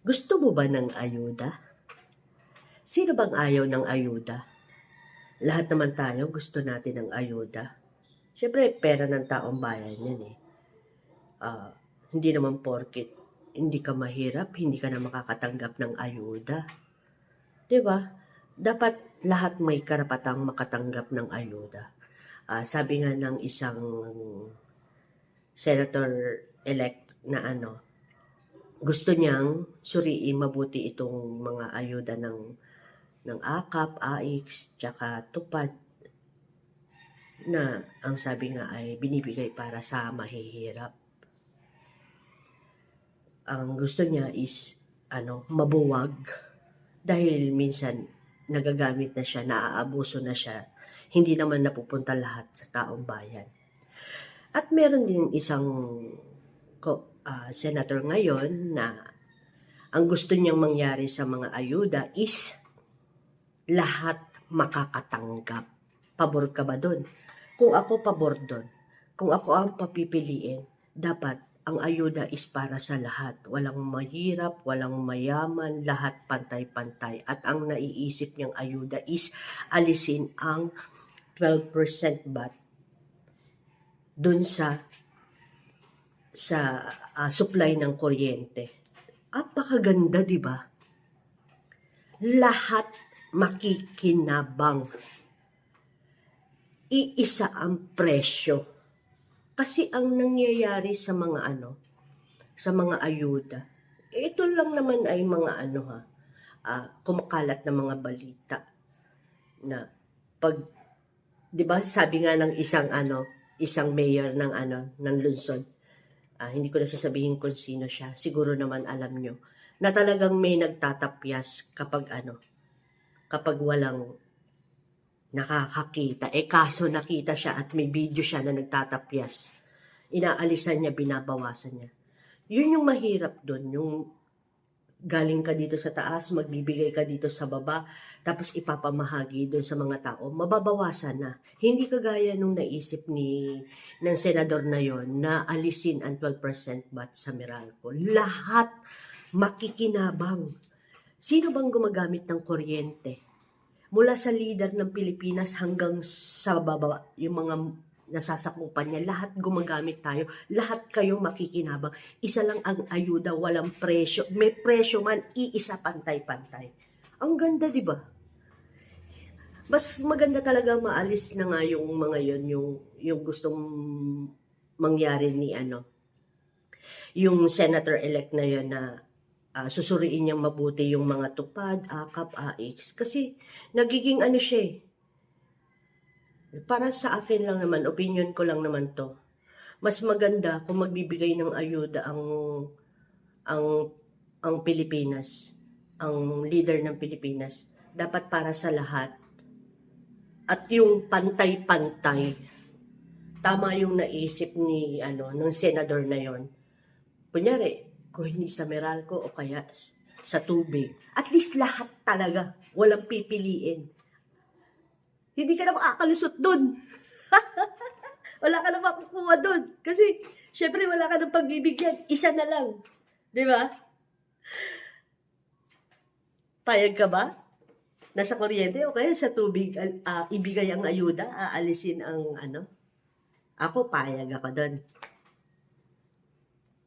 Gusto mo ba ng ayuda? Sino bang ayaw ng ayuda? Lahat naman tayo gusto natin ng ayuda. Siyempre, pera ng taong bayan yan eh. Ah, hindi naman porkit hindi ka mahirap, hindi ka na makakatanggap ng ayuda. ba? Dapat lahat may karapatang makatanggap ng ayuda. Ah, sabi nga ng isang senator-elect na ano, gusto niyang suriin mabuti itong mga ayuda ng ng AKAP, AIX, tsaka TUPAD na ang sabi nga ay binibigay para sa mahihirap. Ang gusto niya is ano, mabuwag dahil minsan nagagamit na siya, naaabuso na siya. Hindi naman napupunta lahat sa taong bayan. At meron din isang ko, ah, senator ngayon na ang gusto niyang mangyari sa mga ayuda is lahat makakatanggap. Pabor ka ba doon? Kung ako pabor doon, kung ako ang papipiliin, dapat ang ayuda is para sa lahat. Walang mahirap, walang mayaman, lahat pantay-pantay. At ang naiisip niyang ayuda is alisin ang 12% bat dun sa sa ah, supply ng kuryente. Apakaganda, di ba? Lahat makikinabang. Iisa ang presyo. Kasi ang nangyayari sa mga ano, sa mga ayuda, ito lang naman ay mga ano ha, ah, kumakalat na mga balita na pag, di ba sabi nga ng isang ano, isang mayor ng ano, ng Luzon, ah, hindi ko na sasabihin kung sino siya, siguro naman alam nyo, na talagang may nagtatapyas kapag ano, kapag walang nakakakita. Eh kaso nakita siya at may video siya na nagtatapyas. Inaalisan niya, binabawasan niya. Yun yung mahirap doon, yung galing ka dito sa taas, magbibigay ka dito sa baba, tapos ipapamahagi doon sa mga tao, mababawasan na. Hindi kagaya nung naisip ni ng senador na yon na alisin ang 12% bat sa Meralco. Lahat makikinabang. Sino bang gumagamit ng kuryente? Mula sa leader ng Pilipinas hanggang sa baba, yung mga nasasakupan niya, lahat gumagamit tayo, lahat kayo makikinabang. Isa lang ang ayuda, walang presyo. May presyo man, iisa pantay-pantay. Ang ganda, di ba? Mas maganda talaga maalis na nga yung mga yon yung, yung gustong mangyari ni ano, yung senator-elect na yon na ah, susuriin niyang mabuti yung mga tupad, akap, AX. Kasi nagiging ano siya eh. Para sa akin lang naman, opinion ko lang naman to. Mas maganda kung magbibigay ng ayuda ang ang ang Pilipinas, ang leader ng Pilipinas, dapat para sa lahat. At yung pantay-pantay, tama yung naisip ni ano ng senador na yon. Kunyari, kung hindi sa Meralco o kaya sa tubig. At least lahat talaga. Walang pipiliin. Hindi ka na makakalusot dun. wala ka na makukuha dun. Kasi, syempre, wala ka ng pagbibigyan. Isa na lang. Di ba? Payag ka ba? Nasa kuryente o kaya sa tubig, ah, ibigay ang ayuda, aalisin ang ano? Ako, payag ako doon.